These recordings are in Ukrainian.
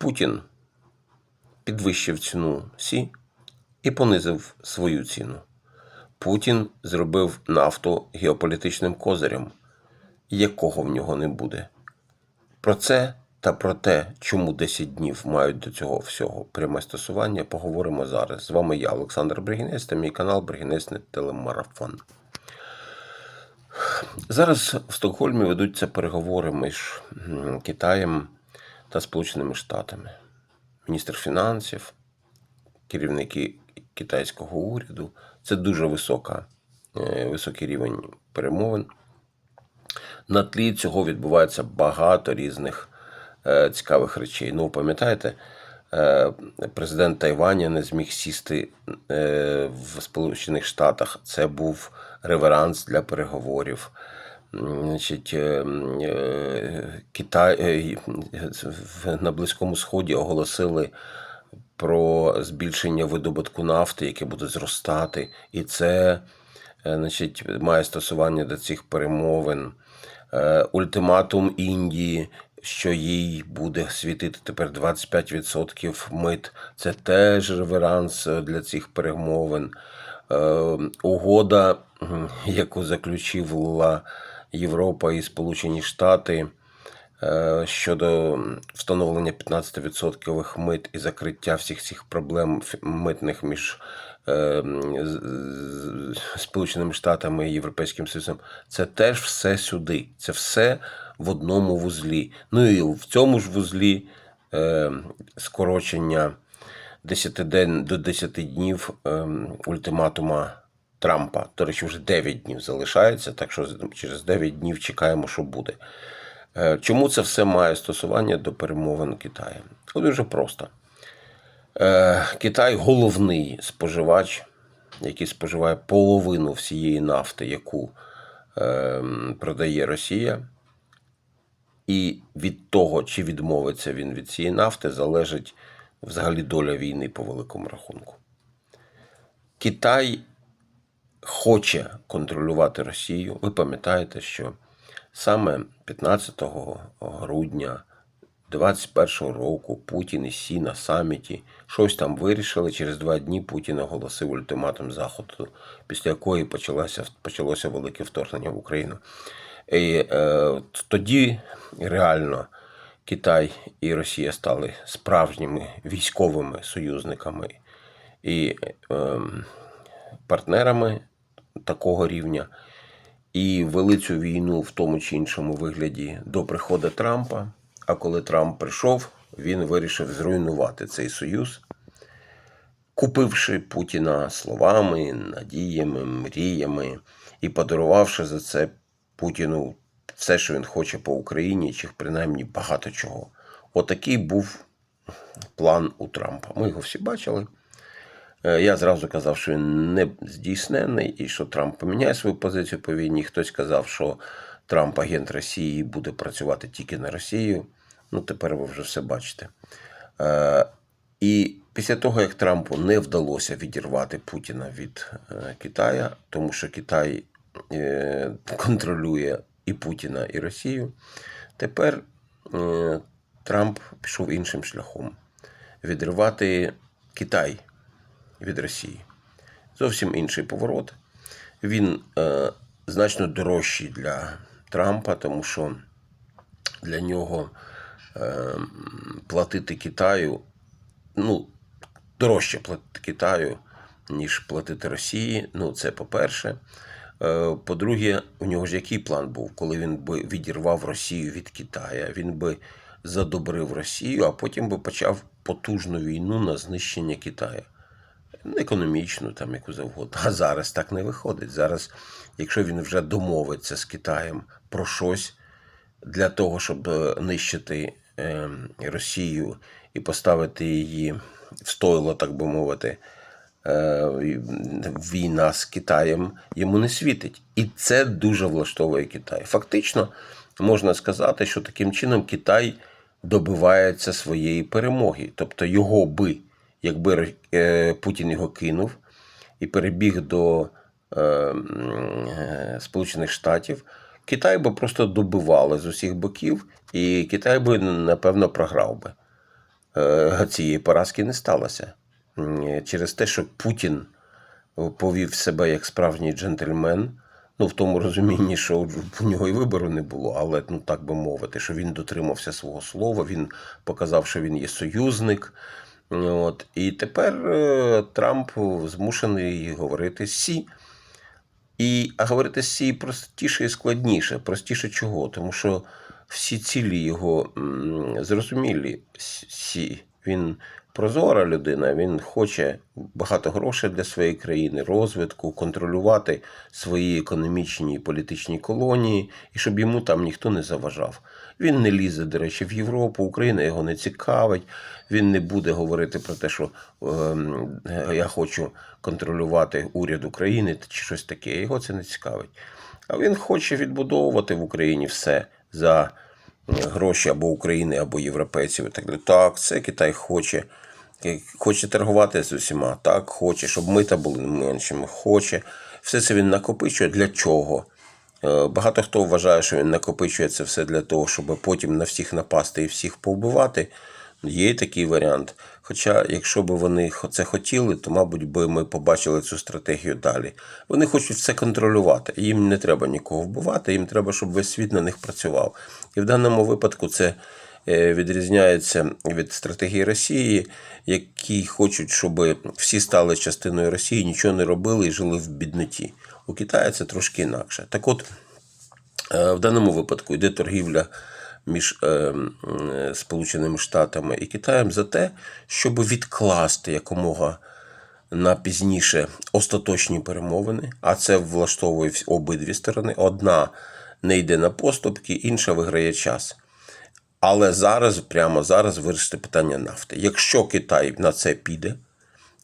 Путін підвищив ціну Сі і понизив свою ціну. Путін зробив нафту геополітичним козирем, якого в нього не буде. Про це та про те, чому 10 днів мають до цього всього пряме стосування, поговоримо зараз. З вами я, Олександр Бригінець, та мій канал Бригінець Телемарафон. Зараз в Стокгольмі ведуться переговори між Китаєм та Сполученими Штатами. Міністр фінансів, керівники китайського уряду. Це дуже висока, е, високий рівень перемовин. На тлі цього відбувається багато різних е, цікавих речей. Ну, пам'ятаєте, е, президент Тайваня не зміг сісти в Сполучених Штатах. Це був реверанс для переговорів. Значить, е, е, Китай е, на Близькому Сході оголосили про збільшення видобутку нафти, яке буде зростати, і це значить, має стосування до цих перемовин. Ультиматум Індії, що їй буде світити тепер 25% мит. Це теж реверанс для цих перемовин. Угода, яку заключила Європа і Сполучені Штати е, щодо встановлення 15% мит і закриття всіх цих проблем митних між е, Сполученими Штатами і Європейським Союзом, це теж все сюди. Це все в одному вузлі. Ну і в цьому ж вузлі е, скорочення 10 день до 10 днів е, ультиматума Трампа. До речі, вже 9 днів залишається, так що через 9 днів чекаємо, що буде. Е, Чому це все має стосування до перемовин Китаю? Ну, Дуже просто. Е, Китай головний споживач, який споживає половину всієї нафти, яку е, продає Росія. І від того, чи відмовиться він від цієї нафти, залежить взагалі доля війни по великому рахунку. Китай хоче контролювати Росію. Ви пам'ятаєте, що саме 15 грудня 21 року Путін і Сі на саміті щось там вирішили. Через два дні Путін оголосив ультиматум Заходу, після якої почалося, почалося велике вторгнення в Україну. І е, тоді реально Китай і Росія стали справжніми військовими союзниками і е, партнерами такого рівня. І вели цю війну в тому чи іншому вигляді до приходу Трампа. А коли Трамп прийшов, він вирішив зруйнувати цей союз, купивши Путіна словами, надіями, мріями і подарувавши за це Путіну все, що він хоче по Україні, чи принаймні багато чого. Отакий був план у Трампа. Ми його всі бачили. Е, Я зразу казав, що він не здійснений і що Трамп поміняє свою позицію по війні. Хтось казав, що Трамп агент Росії буде працювати тільки на Росію. Ну, тепер ви вже все бачите. Е, І після того, як Трампу не вдалося відірвати Путіна від е, Китая, тому що Китай контролює і Путіна, і Росію, тепер Трамп пішов іншим шляхом відривати Китай від Росії. Зовсім інший поворот. Він е, значно дорожчий для Трампа, тому що для нього е, платити Китаю, ну, дорожче платити Китаю, ніж платити Росії. Ну, це по-перше. Е, По-друге, у нього ж який план був, коли він би відірвав Росію від Китая, він би задобрив Росію, а потім би почав потужну війну на знищення Китаю економічну, там яку завгодно. А зараз так не виходить. Зараз, якщо він вже домовиться з Китаєм про щось для того, щоб е, нищити е, Росію і поставити її в стойло, так би мовити, е, війна з Китаєм йому не світить. І це дуже влаштовує Китай. Фактично, можна сказати, що таким чином Китай добивається своєї перемоги. Тобто його би, якби е, Путін його кинув і перебіг до е, е, Сполучених Штатів, Китай би просто добивали з усіх боків, і Китай би, напевно, програв би. цієї поразки не сталося. Через те, що Путін повів себе як справжній джентльмен. Ну, в тому розумінні, що у нього і вибору не було, але ну так би мовити, що він дотримався свого слова, він показав, що він є союзник. От. І тепер е, Трамп змушений говорити сі. І а говорити сі простіше і складніше. Простіше чого? Тому що всі цілі його зрозумілі. Сі. Він прозора людина, він хоче багато грошей для своєї країни, розвитку, контролювати свої економічні і політичні колонії, і щоб йому там ніхто не заважав. Він не лізе, до речі, в Європу, Україна його не цікавить. Він не буде говорити про те, що ем, я хочу контролювати уряд України чи щось таке. Його це не цікавить. А він хоче відбудовувати в Україні все за е, гроші або України, або європейців. І так далі. Так, це Китай хоче. Хоче торгувати з усіма, так, хоче, щоб мита були меншими, хоче. Все це він накопичує. Для чого? Е, Багато хто вважає, що він накопичує це все для того, щоб потім на всіх напасти і всіх повбивати. Є такий варіант. Хоча, якщо б вони це хотіли, то, мабуть, би ми побачили цю стратегію далі. Вони хочуть все контролювати. Їм не треба нікого вбивати, їм треба, щоб весь світ на них працював. І в даному випадку це е, відрізняється від стратегії Росії, які хочуть, щоб всі стали частиною Росії, нічого не робили і жили в бідноті. У Китаї це трошки інакше. Так от, Е, В даному випадку йде торгівля між е, е, Сполученими Штатами і Китаєм за те, щоб відкласти якомога на пізніше остаточні перемовини, а це влаштовує обидві сторони. Одна не йде на поступки, інша виграє час. Але зараз, прямо зараз, вирішити питання нафти. Якщо Китай на це піде,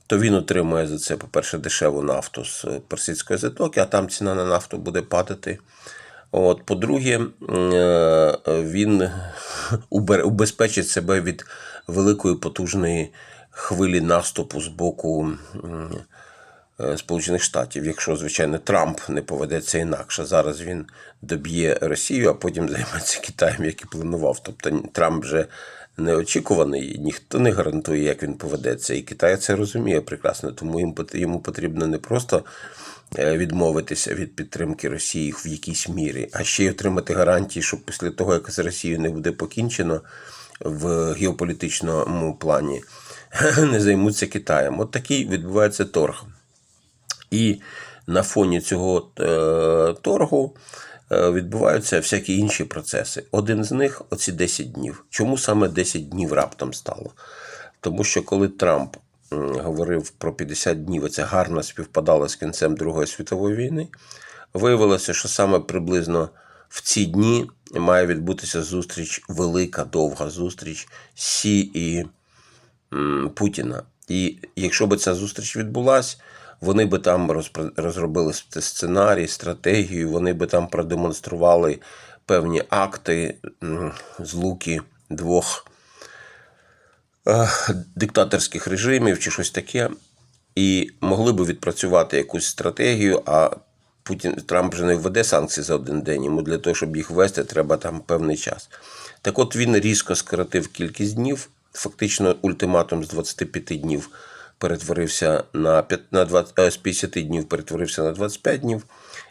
то він отримує за це, по-перше, дешеву нафту з Персидської затоки, а там ціна на нафту буде падати. От, по-друге, е, він убезпечить себе від великої потужної хвилі наступу з боку е, Сполучених Штатів, якщо, звичайно, Трамп не поведеться інакше. Зараз він доб'є Росію, а потім займеться Китаєм, як і планував. Тобто Трамп вже неочікуваний, ніхто не гарантує, як він поведеться. І Китай це розуміє прекрасно, тому йому потрібно не просто відмовитися від підтримки Росії в якійсь мірі, а ще й отримати гарантії, що після того, як з Росією не буде покінчено в геополітичному плані, не займуться Китаєм. От такий відбувається торг. І на фоні цього е, торгу е, відбуваються всякі інші процеси. Один з них оці 10 днів. Чому саме 10 днів раптом стало? Тому що коли Трамп говорив про 50 днів, і це гарно співпадало з кінцем Другої світової війни, виявилося, що саме приблизно в ці дні має відбутися зустріч, велика, довга зустріч Сі і Путіна. І якщо б ця зустріч відбулась, вони би там розробили сценарій, стратегію, вони би там продемонстрували певні акти злуки двох диктаторських режимів чи щось таке, і могли би відпрацювати якусь стратегію, а Путін Трамп вже не введе санкції за один день. Йому для того, щоб їх ввести, треба там певний час. Так от він різко скоротив кількість днів. Фактично, ультиматум з 25 днів перетворився на, п'ят- на 20, е, з 50 днів перетворився на 25 днів,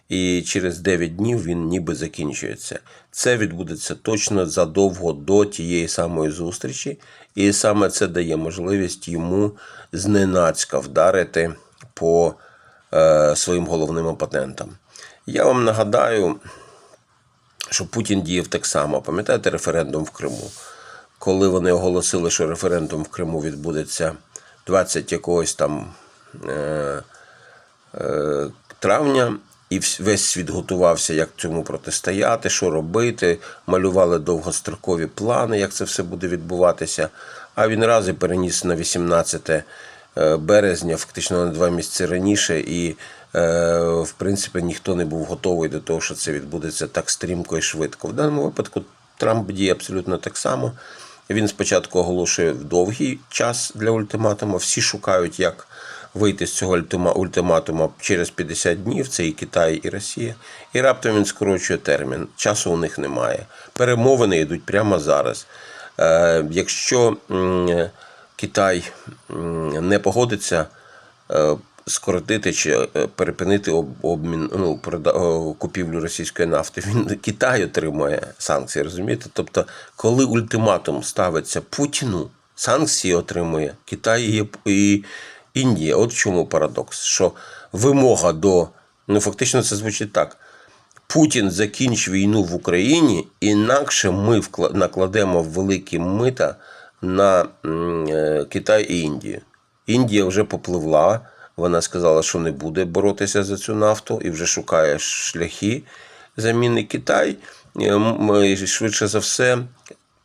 і через 9 днів він ніби закінчується. Це відбудеться точно задовго до тієї самої зустрічі, і саме це дає можливість йому зненацька вдарити по е, своїм головним опонентам. Я вам нагадаю, що Путін діяв так само. Пам'ятаєте референдум в Криму? Коли вони оголосили, що референдум в Криму відбудеться 20 якогось там е, е, травня, і весь світ готувався, як цьому протистояти, що робити, малювали довгострокові плани, як це все буде відбуватися. А він раз і переніс на 18 е, березня, фактично на два місяці раніше, і е, в принципі ніхто не був готовий до того, що це відбудеться так стрімко і швидко. В даному випадку Трамп діє абсолютно так само. Він спочатку оголошує довгий час для ультиматуму. Всі шукають, як вийти з цього ультиматуму через 50 днів. Це і Китай, і Росія. І раптом він скорочує термін. Часу у них немає. Перемовини йдуть прямо зараз. Е, Якщо Китай не погодиться е, скоротити чи е, перепинити обмін ну, купівлю російської нафти, він Китай отримує санкції, розумієте? Тобто, коли ультиматум ставиться Путіну, санкції отримує Китай і, Індія. От в чому парадокс, що вимога до ну фактично це звучить так. Путін закінч війну в Україні, інакше ми накладемо великі мита на е, Китай і Індію. Індія вже попливла. Вона сказала, що не буде боротися за цю нафту і вже шукає шляхи заміни Китай. е, Швидше за все,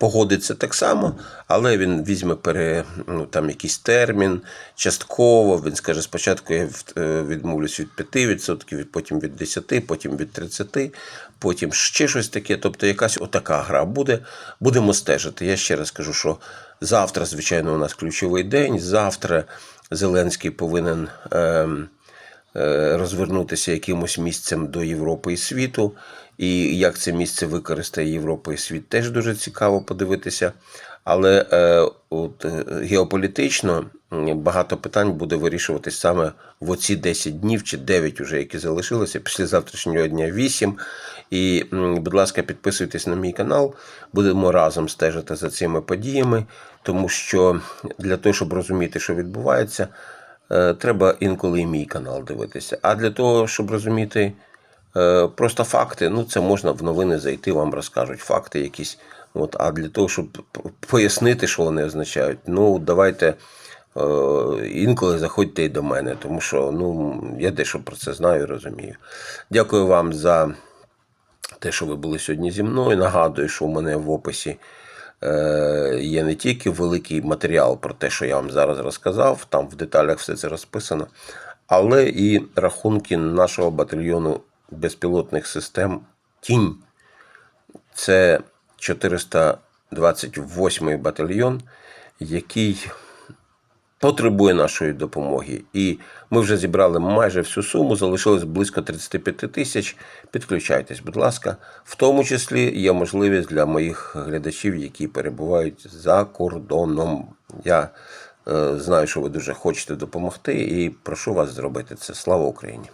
погодиться так само, але він візьме пере, ну, там якийсь термін частково. Він скаже, спочатку я е, відмовлюсь від 5%, потім від 10%, потім від 30%, потім ще щось таке. Тобто якась отака гра буде. Будемо стежити. Я ще раз кажу, що завтра, звичайно, у нас ключовий день. Завтра Зеленський повинен. ем, е, розвернутися якимось місцем до Європи і світу. І як це місце використає Європа і світ, теж дуже цікаво подивитися. Але е, от, е, геополітично багато питань буде вирішуватись саме в оці 10 днів чи 9 уже, які залишилися, після завтрашнього дня 8. І, будь ласка, підписуйтесь на мій канал. Будемо разом стежити за цими подіями, тому що для того, щоб розуміти, що відбувається, Е, треба інколи і мій канал дивитися. А для того, щоб розуміти просто факти, ну це можна в новини зайти, вам розкажуть факти якісь. От, а для того, щоб пояснити, що вони означають, ну давайте е, інколи заходьте і до мене, тому що ну, я дещо про це знаю і розумію. Дякую вам за те, що ви були сьогодні зі мною. Нагадую, що у мене в описі е, є не тільки великий матеріал про те, що я вам зараз розказав, там в деталях все це розписано, але і рахунки нашого батальйону безпілотних систем Тінь. Це 428-й батальйон, який потребує нашої допомоги. І ми вже зібрали майже всю суму, залишилось близько 35 тисяч. Підключайтесь, будь ласка. В тому числі є можливість для моїх глядачів, які перебувають за кордоном. Я е, знаю, що ви дуже хочете допомогти, і прошу вас зробити це. Слава Україні!